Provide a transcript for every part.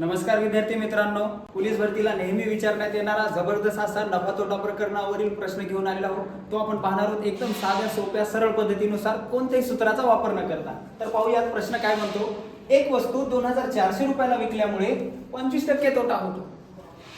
नमस्कार विद्यार्थी मित्रांनो पोलीस भरतीला नेहमी विचारण्यात येणारा जबरदस्त असा नफा तोटा प्रकरणावरील प्रश्न घेऊन आलेला आहोत. तो आपण पाहणार आहोत एकदम साध्या सोप्या सरळ पद्धतीनुसार कोणत्याही सूत्राचा वापर न करता. तर पाहूयात प्रश्न काय म्हणतो? एक वस्तू दोन हजार चारशे रुपयाला विकल्यामुळे पंचवीस टक्के तोटा होतो.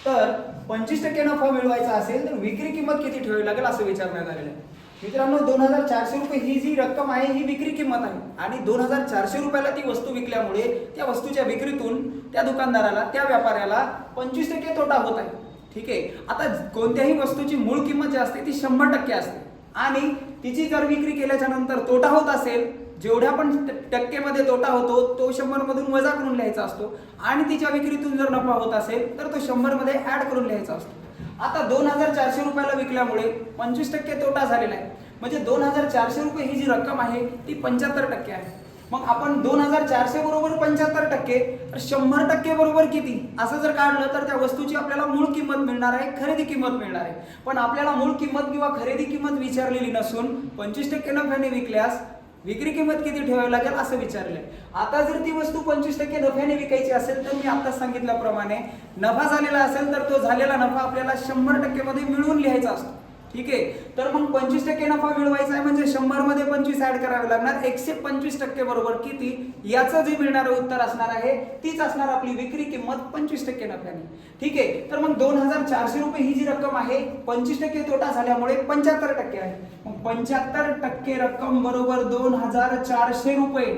तर पंचवीस टक्के नफा मिळवायचा असेल तर विक्री किंमत किती ठेवावी लागेल असं विचारण्यात आलेलं आहे. मित्रांनो दोन हजार चारशे रुपये ही जी रक्कम आहे ही विक्री किंमत आहे. आणि दोन हजार चारशे रुपयाला ती वस्तू विकल्यामुळे त्या वस्तूच्या विक्रीतून त्या दुकानदाराला त्या व्यापाऱ्याला पंचवीस टक्के तोटा होत आहे. ठीक आहे? आता कोणत्याही वस्तूची मूळ किंमत जी असते ती शंभर टक्के असते. आणि तिची जर विक्री केल्याच्यानंतर तोटा होत असेल जेवढ्या पण टक्केमध्ये तोटा होतो तो शंभर मधून वजा करून लिहायचा असतो. आणि तिच्या विक्रीतून जर नफा होत असेल तर तो शंभरमध्ये ऍड करून लिहायचा असतो. आता दोन हजार चारशे रुपयाला विकल्यामुळे पंचवीस टक्के तोटा झालेला आहे. म्हणजे दोन हजार चारशे रुपये ही जी रक्कम आहे ती पंच्याहत्तर टक्के आहे. मग आपण दोन हजार चारशे बरोबर पंच्याहत्तर टक्के तर शंभर टक्के बरोबर किती? असं जर काढलं तर त्या वस्तूची आपल्याला मूळ किंमत मिळणार आहे खरेदी किंमत मिळणार आहे. पण आपल्याला मूळ किंमत किंवा खरेदी किंमत विचारलेली नसून पंचवीस टक्के नफ्याने विकल्यास विक्री किंमत किती ठेवावी लागेल असं विचारलंय. आता जर ती वस्तू पंचवीस टक्के नफ्याने विकायची असेल तर मी आता सांगितल्याप्रमाणे नफा झालेला असेल तर तो झालेला नफा आपल्याला शंभर टक्के मध्ये मिळवून लिहायचा असतो. ठीक आहे? तर मग पंचवीस टक्के नफा मिळवायचा आहे म्हणजे शंभरमध्ये पंचवीस ऍड करावे लागणार. एकशे पंचवीस टक्के बरोबर किती? याचं जे मिळणारं उत्तर असणार आहे तीच असणार आपली विक्री किंमत पंचवीस टक्के नफ्याने. ठीक आहे? तर मग दोन हजार चारशे रुपये ही जी रक्कम आहे पंचवीस टक्के तोटा झाल्यामुळे पंच्याहत्तर टक्के आहे. मग पंच्याहत्तर टक्के रक्कम बरोबर दोन हजार चारशे रुपये.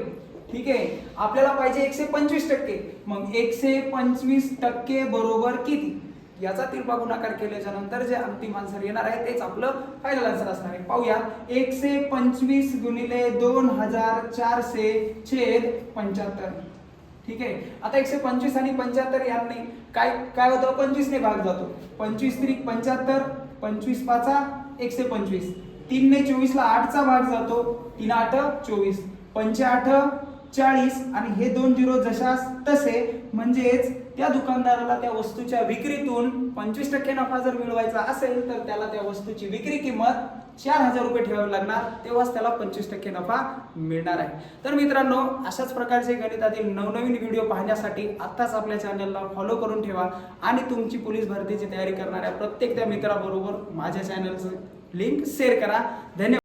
ठीक आहे? आपल्याला पाहिजे एकशे पंचवीस टक्के. मग एकशे पंचवीस टक्के बरोबर किती? याचा तिरपा गुणाकार केल्याच्यानंतर जे अंतिम आन्सर येणार आहे तेच आपलं फायनल आन्सर असणार आहे. पाहूया. एकशे पंचवीस गुणिले दोन हजार चारशे छेद पंच्याहत्तर. ठीक आहे? आता एकशे पंचवीस आणि पंच्याहत्तर यांनी काय काय होतं? पंचवीस ने भाग जातो. पंचवीस त्रिक पंच्याहत्तर पंचवीस पाचा एकशे पंचवीस. तीन ने आठचा भाग जातो. तीन आठ चोवीस. पंच्याआठ चाळीस आणि हे दोन झिरो जशास तसे म्हणजेच त्या दुकानदाराला त्या वस्तूच्या विक्रीतून पंचवीस टक्के नफा जर मिळवायचा असेल तर त्याला त्या वस्तूची विक्री किंमत चार हजार रुपये ठेवावी लागणार. तेव्हाच त्याला पंचवीस टक्के नफा मिळणार आहे. तर मित्रांनो अशाच प्रकारचे गणितातील नवनवीन व्हिडिओ पाहण्यासाठी आत्ताच आपल्या चॅनलला फॉलो करून ठेवा आणि तुमची पोलीस भरतीची तयारी करणाऱ्या प्रत्येक त्या मित्राबरोबर माझ्या चॅनलचं लिंक शेअर करा. धन्यवाद.